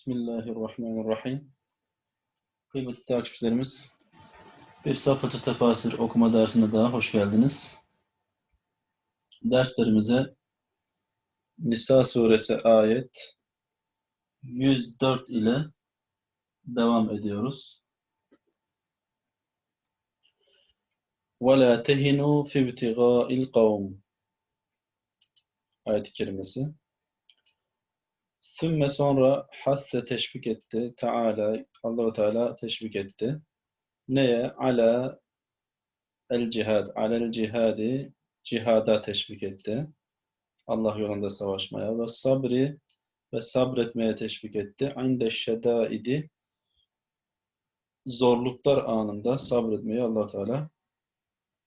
Bismillahirrahmanirrahim. Kıymetli takipçilerimiz, bir Safhatı Tefasir okuma dersine daha hoş geldiniz. Derslerimize Nisa suresi ayet 104 ile devam ediyoruz. وَلَا تَهِنُوا فِي ابْتِغَاءِ الْقَوْمِ Ayet-i kerimesi. Sümme sonra hasse teşvik etti. Teala, Allahu Teala teşvik etti. Neye? Ala el cihad. Alel cihadi cihada teşvik etti. Allah yolunda savaşmaya ve sabri ve sabretmeye teşvik etti. Inde şedaidi zorluklar anında sabretmeyi Allah Teala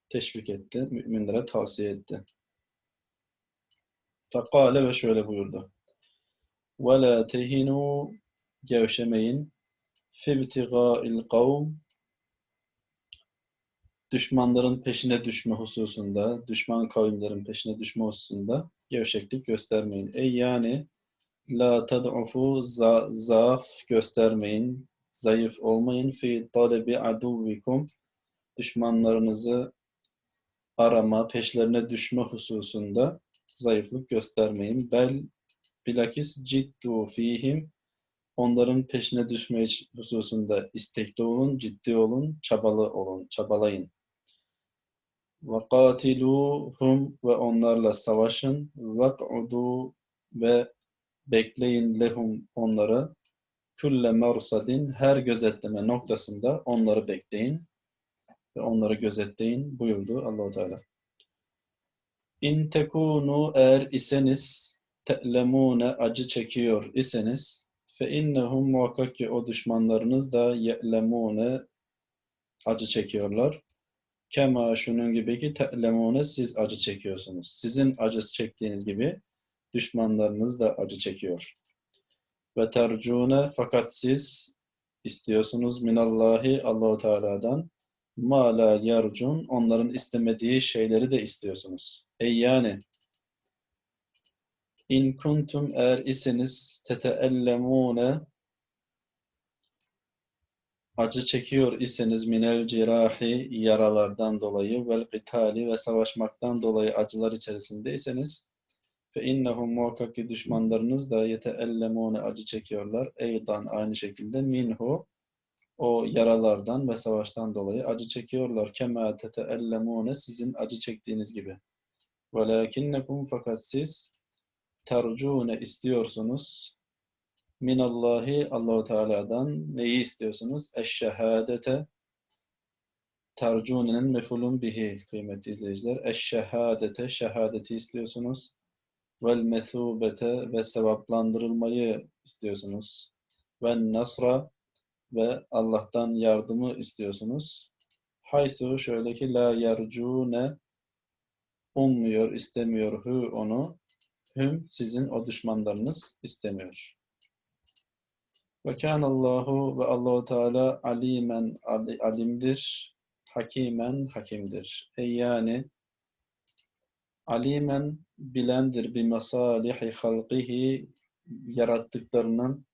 teşvik etti. Müminlere tavsiye etti. Fekale ve şöyle buyurdu. وَلَا تَهِنُوا Gevşemeyin. فِبْتِغَاءِ الْقَوْمِ Düşmanların peşine düşme hususunda, düşman kavimlerin peşine düşme hususunda gevşeklik göstermeyin. Ey yani la tad'ufu za zaaf göstermeyin, zayıf olmayın fi talebi aduvikum düşmanlarınızı arama, peşlerine düşme hususunda zayıflık göstermeyin. Bel Bilakis ciddu fihim onların peşine düşme hususunda istekli olun, ciddi olun, çabalı olun, çabalayın. Katiluhum ve onlarla savaşın. Vek'udu ve bekleyin lehum onları. Külle mersadin her gözetleme noktasında onları bekleyin ve onları gözetleyin buyurdu Allahu Teala. İn tekunu eğer iseniz te'lemune acı çekiyor iseniz fe innehum muhakkak ki o düşmanlarınız da ye'lemune acı çekiyorlar. Kema şunun gibi ki te'lemune siz acı çekiyorsunuz. Sizin acı çektiğiniz gibi düşmanlarınız da acı çekiyor. Ve tercune fakat siz istiyorsunuz minallahi Allahu Teala'dan ma la yarcun onların istemediği şeyleri de istiyorsunuz. Ey yani İn kuntum eğer iseniz teteellemune acı çekiyor iseniz minel cirahi yaralardan dolayı vel qitali ve savaşmaktan dolayı acılar içerisindeyseniz fe innehum muhakkak ki düşmanlarınız da yeteellemune acı çekiyorlar. Eydan aynı şekilde minhu o yaralardan ve savaştan dolayı acı çekiyorlar. Kema teteellemune sizin acı çektiğiniz gibi. Velakinnekum fakat siz tercune istiyorsunuz. Minallahi Allahu Teala'dan neyi istiyorsunuz? Eşşehadete tercunenin mefulun bihi kıymetli izleyiciler. Eşşehadete şehadeti istiyorsunuz. Vel mesubete ve sevaplandırılmayı istiyorsunuz. Ve nasra ve Allah'tan yardımı istiyorsunuz. Haysu şöyle ki la yercune ummuyor, istemiyor hu onu hüm sizin o düşmanlarınız istemiyor. Ve kânallahu ve Allahu Teala alimen alimdir, hakimen hakimdir. Ey yani alimen bilendir bi masalihi halqihi yarattıklarının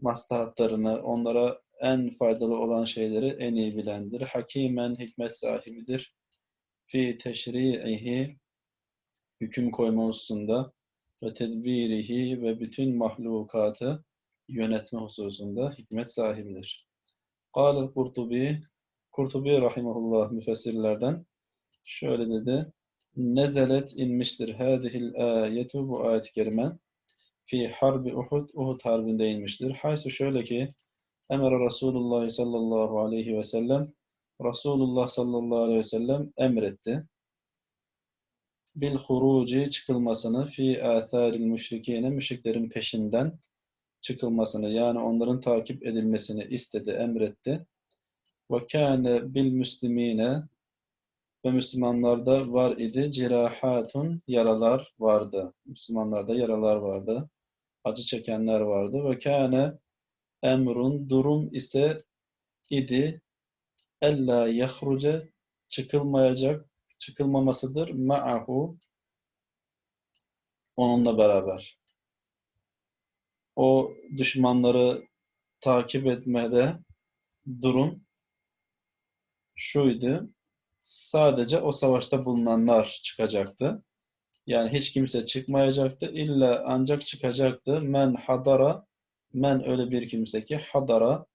maslahatlarını, onlara en faydalı olan şeyleri en iyi bilendir. Hakimen hikmet sahibidir. Fi teşri'ihi hüküm koyma hususunda ve tedbirihi ve bütün mahlukatı yönetme hususunda hikmet sahibidir. Kâlel Kurtubi, Kurtubi rahimahullah müfessirlerden şöyle dedi. Nezelet inmiştir hadihil ayetu bu ayet-i kerime fi harbi Uhud, Uhud harbinde inmiştir. Haysu şöyle ki emre Resulullah sallallahu aleyhi ve sellem Resulullah sallallahu aleyhi ve sellem emretti bil huruci çıkılmasını fi atharil müşrikine müşriklerin peşinden çıkılmasını yani onların takip edilmesini istedi, emretti. Ve kâne bil müslimine ve Müslümanlarda var idi cirahatun yaralar vardı. Müslümanlarda yaralar vardı. Acı çekenler vardı. Ve kâne emrun durum ise idi ella yahruce çıkılmayacak çıkılmamasıdır. Ma'ahu onunla beraber. o düşmanları takip etmede durum şuydu. Sadece o savaşta bulunanlar çıkacaktı. Yani hiç kimse çıkmayacaktı. İlla ancak çıkacaktı. Men hadara men öyle bir kimse ki hadara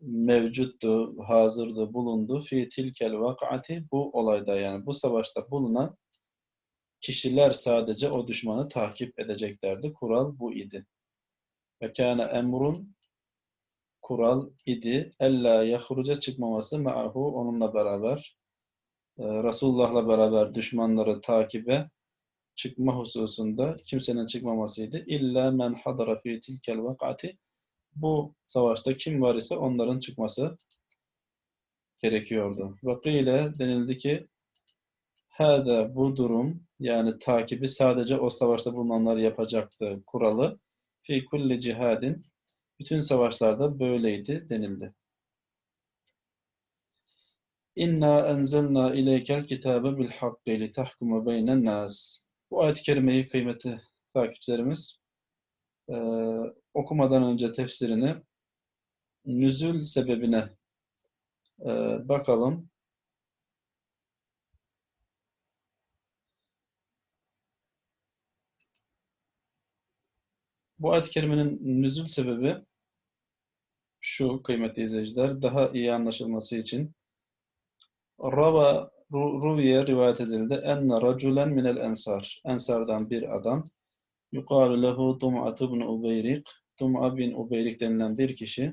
mevcuttu, hazırdı, bulundu. Fi tilkel vakati bu olayda yani bu savaşta bulunan kişiler sadece o düşmanı takip edeceklerdi. Kural bu idi. Ve kâne emrun kural idi. Ella yahruca çıkmaması ma'ahu onunla beraber e, Resulullah'la beraber düşmanları takibe çıkma hususunda kimsenin çıkmamasıydı. İlla men hadara fi tilkel vakati bu savaşta kim var ise onların çıkması gerekiyordu. Vakile denildi ki Hâdâ bu durum yani takibi sadece o savaşta bulunanlar yapacaktı kuralı. Fi kulli cihadin bütün savaşlarda böyleydi denildi. İnna enzelna ileykel kitabe bil hakkı li tahkumu beynen nas. Bu ayet-i kerimeyi kıymetli takipçilerimiz e, okumadan önce tefsirini nüzül sebebine e, bakalım. Bu ayet-i kerimenin nüzül sebebi şu kıymetli izleyiciler daha iyi anlaşılması için Rava Ruviye rivayet edildi. Enne raculen minel ensar. Ensardan bir adam. Yukalu lehu Dum'at ibn Ubeyrik. Dum'a bin Ubeyrik denilen bir kişi.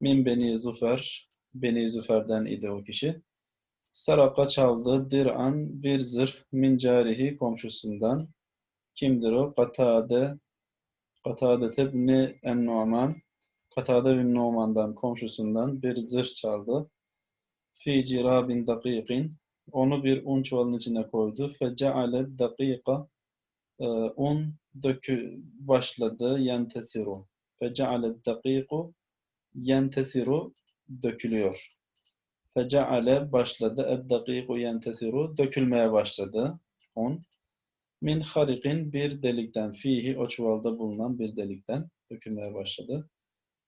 Min Beni Zufer. Beni Züfer'den idi o kişi. Saraka çaldı dir'an bir zırh min carihi komşusundan. Kimdir o? Katade Katade tebni en-Nu'man Katade bin Nu'man'dan komşusundan bir zırh çaldı. Fi cirabin dakikin onu bir un çuvalının içine koydu. Feceale dakika e, un dökü başladı yentesiru. Feceale dakiku yentesiru dökülüyor. Feceale başladı ed dakiku yentesiru dökülmeye başladı un. Min harikin bir delikten fihi o çuvalda bulunan bir delikten dökülmeye başladı.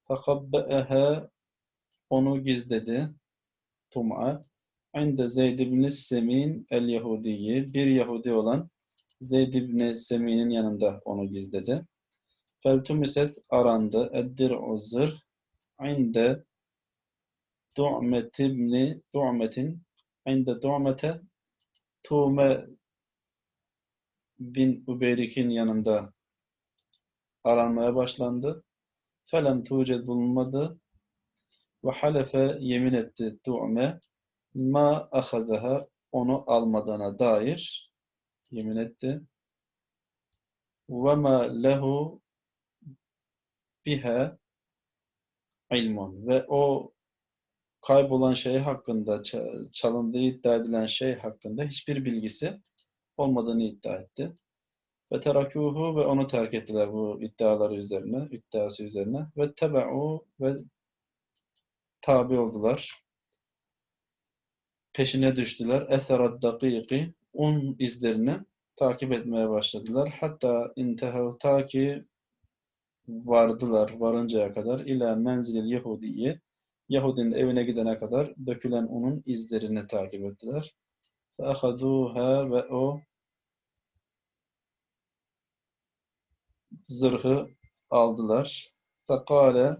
Fakabbe'ehe onu gizledi. Tum'a inde Zeyd ibn Semin el Yahudiyi bir Yahudi olan Zeyd ibn Semin'in yanında onu gizledi. Feltumiset arandı. Eddir o zırh inde Du'met ibni Du'metin inde Du'mete Tume bin Ubeyrik'in yanında aranmaya başlandı. Felem tuced bulunmadı. Ve halefe yemin etti Du'me ma ahazaha onu almadığına dair yemin etti. Ve ma lehu biha ilmun ve o kaybolan şey hakkında, çalındığı iddia edilen şey hakkında hiçbir bilgisi olmadığını iddia etti. Ve terakuhu ve onu terk ettiler bu iddiaları üzerine, iddiası üzerine. Ve tebe'u ve tabi oldular. Peşine düştüler. Eserad dakiki onun izlerini takip etmeye başladılar. Hatta intehav ta ki vardılar varıncaya kadar ila menzilil Yahudiye Yahudinin evine gidene kadar dökülen onun izlerini takip ettiler. Feahazuha ve o zırhı aldılar. Fekale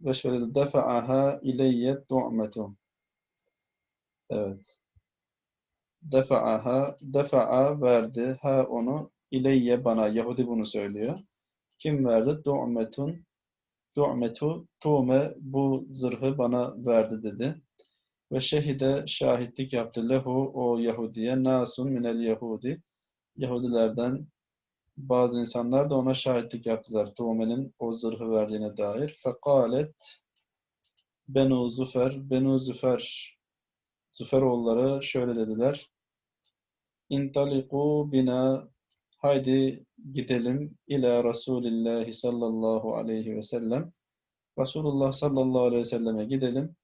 ve şöyle de defa'aha ileyye du'metu. Evet. Defa'aha, defa'a verdi ha onu ileyye bana. Yahudi bunu söylüyor. Kim verdi? Du'metun. Du'metu. Tuğme bu zırhı bana verdi dedi. Ve şehide şahitlik yaptı lehu o Yahudiye nasun minel Yahudi. Yahudilerden bazı insanlar da ona şahitlik yaptılar. Tuğme'nin o zırhı verdiğine dair. Fekalet Benu Züfer, Benu Züfer Züferoğulları şöyle dediler. İntaliku bina haydi gidelim ila Resulillahi sallallahu aleyhi ve sellem. Resulullah sallallahu aleyhi ve selleme gidelim.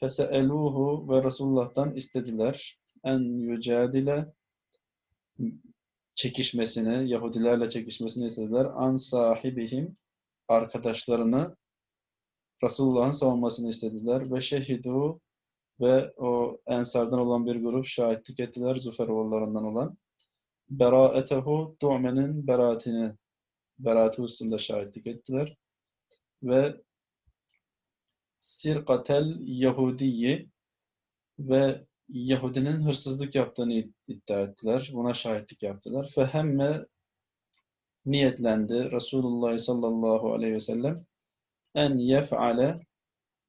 Fese'eluhu ve Resulullah'tan istediler. En yücadile çekişmesini, Yahudilerle çekişmesini istediler. An sahibihim arkadaşlarını Resulullah'ın savunmasını istediler. Ve şehidu ve o ensardan olan bir grup şahitlik ettiler. Züfer oğullarından olan. Beraetehu Du'me'nin beraatini beraati hususunda şahitlik ettiler. Ve Sirkatel Yahudiyi ve Yahudinin hırsızlık yaptığını iddia ettiler. Buna şahitlik yaptılar. Fehemme niyetlendi Resulullah sallallahu aleyhi ve sellem en yef'ale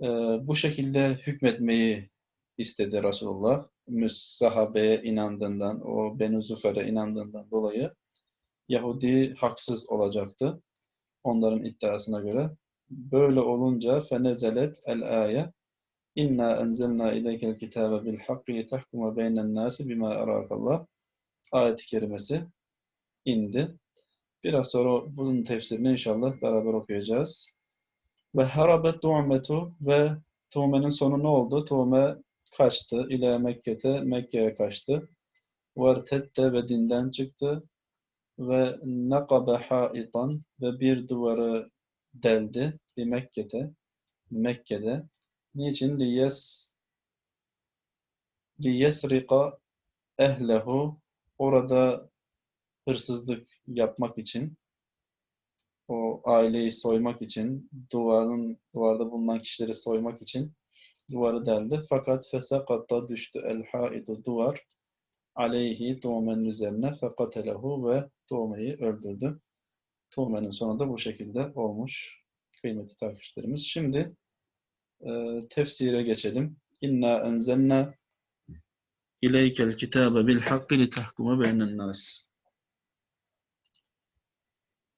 e, bu şekilde hükmetmeyi istedi Resulullah. Sahabeye inandığından, o Benu Züfer'e inandığından dolayı Yahudi haksız olacaktı. Onların iddiasına göre. Böyle olunca fenezelet el aye İnna enzelna ileykel kitabe bil hakkı litahkuma beynen nasi bima arakallah ayet-i kerimesi indi. Biraz sonra bunun tefsirini inşallah beraber okuyacağız. Ve harabet tu'metu ve Tuğme'nin sonu ne oldu? Tuğme kaçtı. ile Mekke'te, Mekke'ye kaçtı. Vertette ve dinden çıktı. Ve nakabe haitan ve bir duvarı deldi. Bir Mekke'de. Mekke'de. Niçin? Liyes liyesrika ehlehu orada hırsızlık yapmak için o aileyi soymak için duvarın duvarda bulunan kişileri soymak için duvarı deldi. Fakat fesakatta düştü el haidu duvar aleyhi Tuğmen'in üzerine fekatelehu ve Tuğme'yi öldürdü. Tuğmen'in sonu da bu şekilde olmuş kıymetli takipçilerimiz. Şimdi e, tefsire geçelim. İnna enzelna ileykel kitabe bil hakkı li tahkume beynen nas.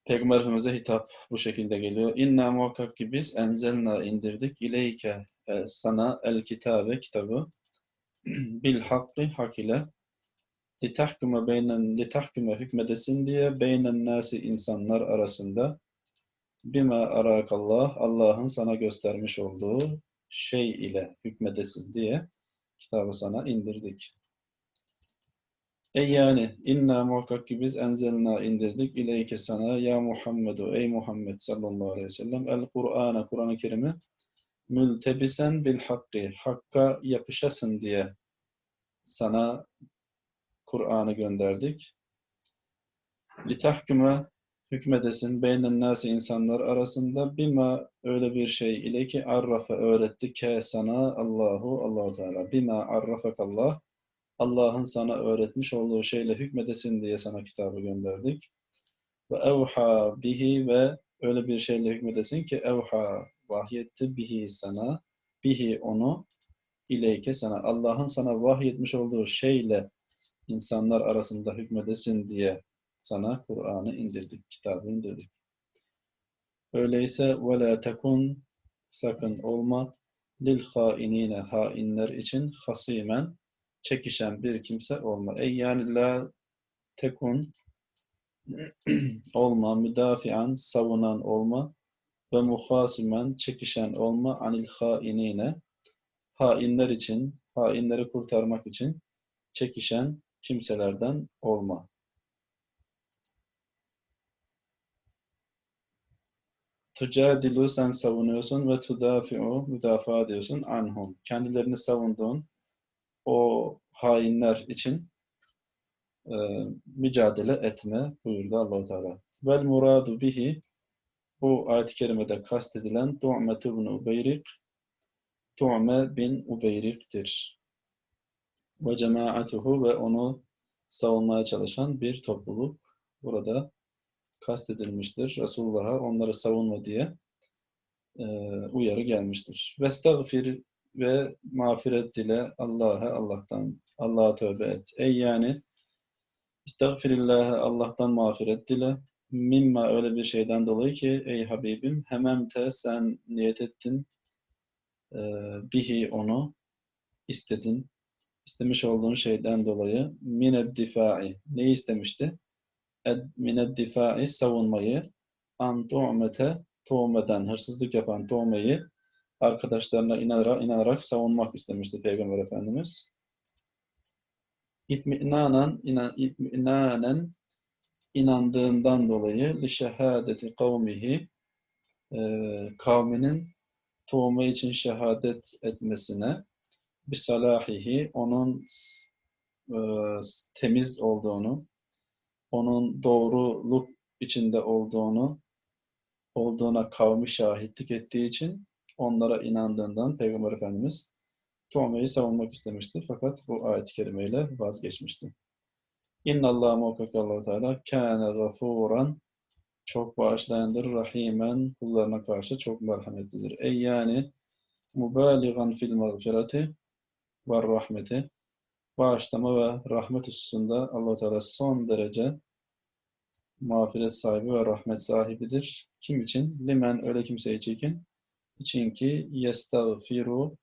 Peygamber Efendimiz'e hitap bu şekilde geliyor. İnna muhakkak ki biz enzelna indirdik ileyke e, sana el kitabe kitabı bil hakkı hak ile litahkume beynen litahkume hükmedesin diye beynen nasi insanlar arasında bima arakallah Allah'ın sana göstermiş olduğu şey ile hükmedesin diye kitabı sana indirdik. Ey yani inna muhakkak ki biz enzelna indirdik. İleyke sana ya Muhammedu ey Muhammed sallallahu aleyhi ve sellem el Kur'an'a Kur'an-ı Kerim'i mültebisen bil hakkı hakka yapışasın diye sana Kur'an'ı gönderdik. Litahküme hükmedesin beynen nasi insanlar arasında bima öyle bir şey ile ki arrafe öğretti ke sana Allahu Allahu Teala. Bima arrafakallah Allah'ın sana öğretmiş olduğu şeyle hükmedesin diye sana kitabı gönderdik. Ve evha bihi ve öyle bir şeyle hükmedesin ki evha vahyetti bihi sana bihi onu ileyke sana Allah'ın sana vahyetmiş olduğu şeyle insanlar arasında hükmedesin diye sana Kur'an'ı indirdik, kitabı indirdik. Öyleyse ve la tekun sakın olma lil hainine hainler için hasimen çekişen bir kimse olma. Ey yani la tekun olma, müdafian savunan olma ve muhasimen çekişen olma anil hainine hainler için, hainleri kurtarmak için çekişen kimselerden olma. Tucadilu sen savunuyorsun ve tudafi'u müdafaa ediyorsun anhum. Kendilerini savunduğun o hainler için e, mücadele etme buyurdu allah Teala. Vel muradu bihi bu ayet-i kerimede kastedilen Du'met ibn Ubeyrik Du'me bin Ubeyrik'tir. Ve cemaatuhu ve onu savunmaya çalışan bir topluluk burada kastedilmiştir. Resulullah'a onları savunma diye e, uyarı gelmiştir. Vestagfir ve mağfiret dile Allah'a Allah'tan Allah'a tövbe et. Ey yani İstagfirillah'a Allah'tan mağfiret dile. Mimma öyle bir şeyden dolayı ki ey Habibim hemen te sen niyet ettin e, bihi onu istedin. İstemiş olduğun şeyden dolayı mined difai ne istemişti? mined difai savunmayı an tu'mete tuğmeden hırsızlık yapan tuğmeyi arkadaşlarına inanarak, inanarak savunmak istemişti Peygamber Efendimiz. İtminanen, itminanen inandığından dolayı li şehadeti kavmihi e, kavminin tuğme için şehadet etmesine bisalahihi onun e, temiz olduğunu onun doğruluk içinde olduğunu olduğuna kavmi şahitlik ettiği için onlara inandığından Peygamber Efendimiz Tuğme'yi savunmak istemişti. Fakat bu ayet-i kerimeyle vazgeçmişti. İnna Allah muhakkak allah Teala kâne gafûran çok bağışlayandır, rahimen kullarına karşı çok merhametlidir. Ey yani mübaliğan fil mağfireti ve rahmeti bağışlama ve rahmet hususunda allah Teala son derece mağfiret sahibi ve rahmet sahibidir. Kim için? Limen öyle kimse için için ki yestağfiru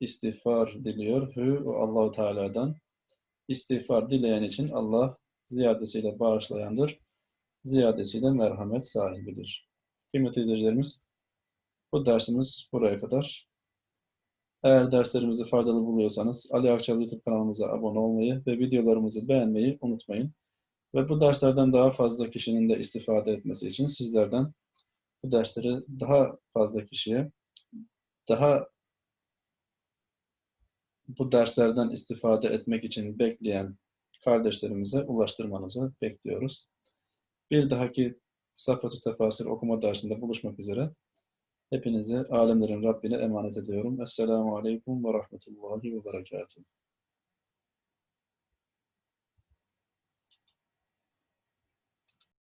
istiğfar diliyor. Hü Allahu Teala'dan istiğfar dileyen için Allah ziyadesiyle bağışlayandır. Ziyadesiyle merhamet sahibidir. Kıymetli izleyicilerimiz, bu dersimiz buraya kadar. Eğer derslerimizi faydalı buluyorsanız Ali Akçalı YouTube kanalımıza abone olmayı ve videolarımızı beğenmeyi unutmayın. Ve bu derslerden daha fazla kişinin de istifade etmesi için sizlerden bu dersleri daha fazla kişiye, daha bu derslerden istifade etmek için bekleyen kardeşlerimize ulaştırmanızı bekliyoruz. Bir dahaki Safat-ı Tefasir okuma dersinde buluşmak üzere. Hepinizi alemlerin Rabbine emanet ediyorum. Esselamu Aleyküm ve Rahmetullahi ve Berekatuhu.